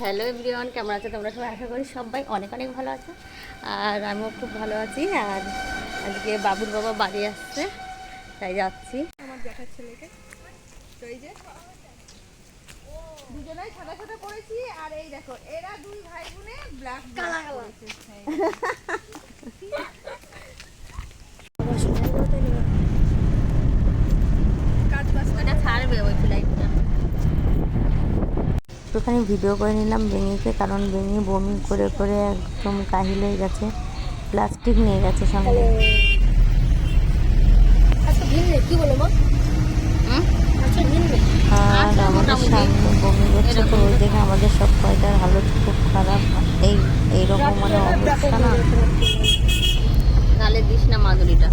Hello everyone কেমন আছো তোমরা সবাই? আশা করি সবাই অনেক অনেক ভালো আছো। আর আমিও খুব ভালো আছি। আর আজকে বাবুর বাবা বাড়ি আসছে তাই যাচ্ছি। আমার জ্যাঠার ছেলেকে। তো এই যে দুজনেই সাদা সাদা আর এই দেখো এরা দুই ভাই বোনে ব্ল্যাক কালা একটুখানি ভিডিও করে নিলাম বেঙিকে কারণ বেঙি বমি করে করে একদম কাহিল হয়ে গেছে প্লাস্টিক নিয়ে গেছে সঙ্গে। ভিড় নেই আর আচ্ছা, আমাদের সামনে বমি করছে তো ওই দেখে আমাদের সব কয়টার হালত খুব খারাপ। এই এইরকম মানে অবস্থা না। গালে দিস না মাদুরিটা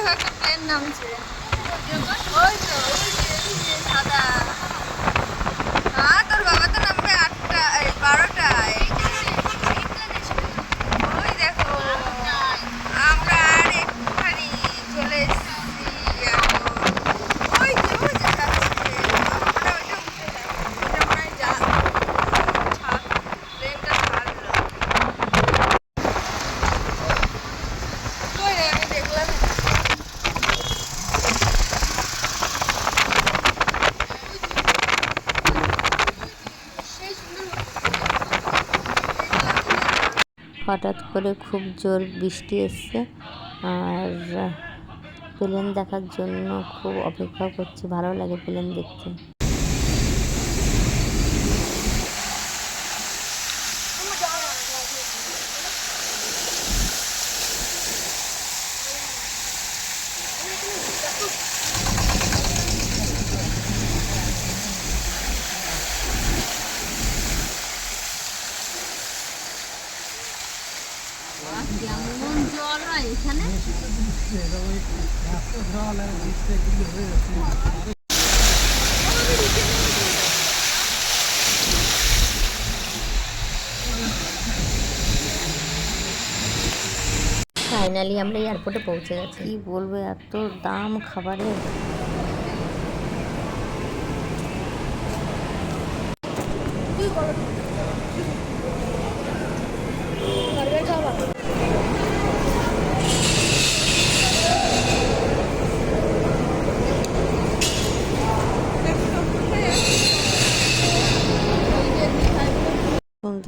ওই দেখো একটা প্লেন নামছে ওই তো ওই যে, ওই যে সাদা হ্যাঁ তোর বাবা তো নামবে আটটা এই বারোটায় ওই দেখো আমরা আর একটুখানি চলে এসেছি এখন ওই যে ওই যে যাচ্ছে ওটা ওইটা উঠে দেখো ওটা মনে হয় যা ছাড় প্লেনটা ছাড়লো কই রে আমি দেখলাম না। হঠাৎ করে খুব জোর বৃষ্টি এসছে আর প্লেন দেখার জন্য খুব অপেক্ষা করছি, ভালো লাগে প্লেন দেখতে। ফাইনালি আমরা এয়ারপোর্টে পৌঁছে গেছি। কি বলব এত দাম খাবারের।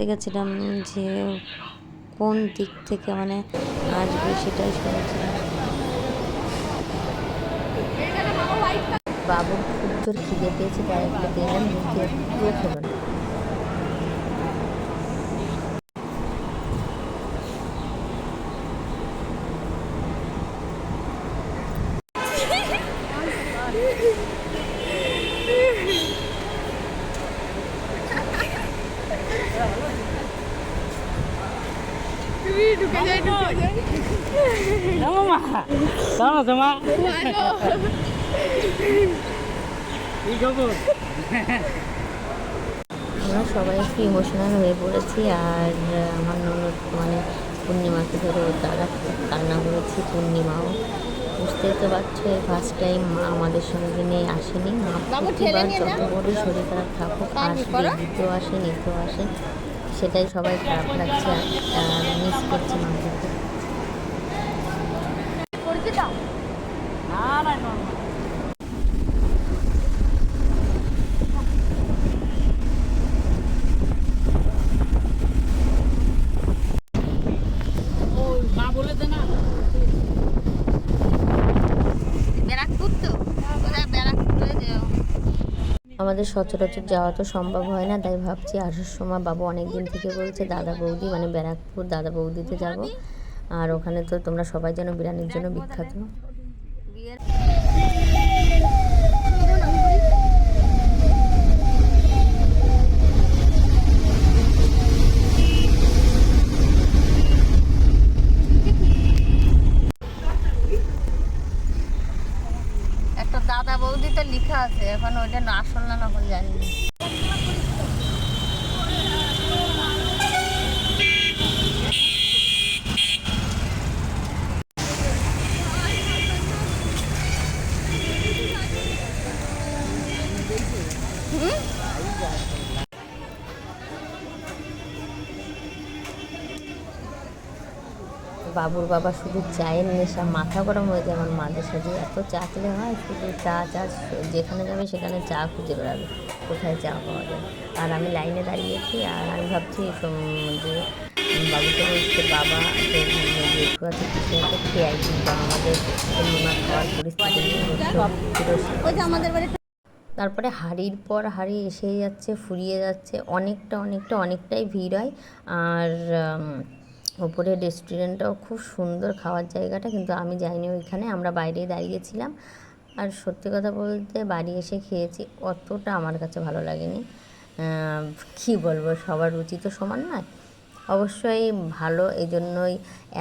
শুনতে গেছিলাম যে কোন দিক থেকে মানে আসবে সেটাই শুনেছিলাম। বাবু খুব জোর খিদে পেয়েছে, তাই একটা দিলাম মুখে খুব খেলো না। ঢুকে যায় ঢুকে যায় কেমন আছো মা কি খবর আমরা সবাই একটু ইমোশনাল হয়ে পড়েছি আর আমার ননদ মানে পূর্ণিমাকে ধরে খুব কান্না করেছি পূর্ণিমাও। বুঝতেই তো পারছ এই ফার্স্ট টাইম মা আমাদের সঙ্গে নিয়ে আসেনি। মা প্রতিবার যত বড় শরীর খারাপ থাকুক আসবে দিতেও আসে নিতেও আসে। সেটাই সবাই খারাপ লাগছে মিস করছে মাকে খুব। না না না ও মা বলে দে না ব্যারাকপুর তো কোথায় ব্যারাকপুরে যেও আমাদের সচরাচর যাওয়া তো সম্ভব হয় না, তাই ভাবছি আসার সময় বাবু অনেকদিন থেকে বলছে, দাদা বৌদি মানে ব্যারাকপুর দাদা বৌদিতে যাব। আর ওখানে তো তোমরা সবাই যেন বিরিয়ানির জন্য বিখ্যাত। বৌদিতে লিখা আছে এখন ওইটা আসল না নকল জানি না। বাবুর বাবা শুধু চায়ের নেশা মাথা গরম হয়ে যায় আমার মাঝে সাঝে এত চা খেলে হয় শুধু চা চা যেখানে যাবে সেখানে চা খুঁজে বেড়াবে কোথায় চা পাওয়া যায়। আর আমি লাইনে দাঁড়িয়েছি আর আমি ভাবছি যে বাবুকে বলছে বাবা একটু আছে কিছু একটা খেয়ে আই কিন্তু আমাদের খাওয়ার পরিস্থিতি তারপরে হাড়ির পর হাড়ি এসেই যাচ্ছে ফুরিয়ে যাচ্ছে অনেকটা অনেকটা অনেকটাই ভিড় হয়। আর ওপরে রেস্টুরেন্টটাও খুব সুন্দর খাওয়ার জায়গাটা, কিন্তু আমি যাইনি ওইখানে, আমরা বাইরেই দাঁড়িয়েছিলাম। আর সত্যি কথা বলতে বাড়ি এসে খেয়েছি, অতটা আমার কাছে ভালো লাগেনি। কী বলব, সবার রুচি তো সমান নয়। অবশ্যই ভালো এই জন্যই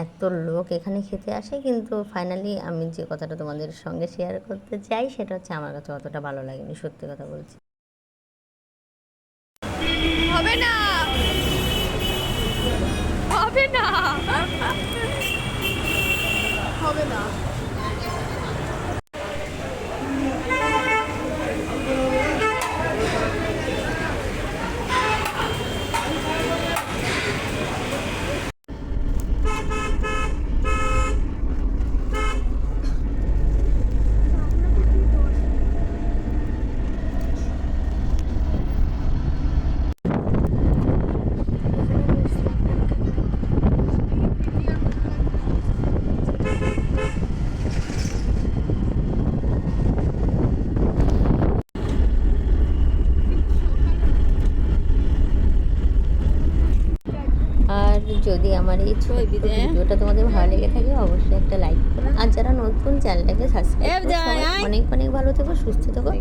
এত লোক এখানে খেতে আসে, কিন্তু ফাইনালি আমি যে কথাটা তোমাদের সঙ্গে শেয়ার করতে চাই, সেটা হচ্ছে আমার কাছে অতটা ভালো লাগেনি, সত্যি কথা বলছি। হবে না! হবে না। হবে না আর যদি আমার এই ছবি ভিডিওটা তোমাদের ভালো লেগে থাকে অবশ্যই একটা লাইক করো। আর যারা নতুন চ্যানেলটাকে সাবস্ক্রাইব করো অনেক অনেক ভালো থেকো সুস্থ থেকো।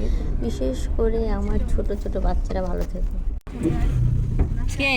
বিশেষ করে আমার ছোট ছোট বাচ্চারা ভালো থেকো। কে?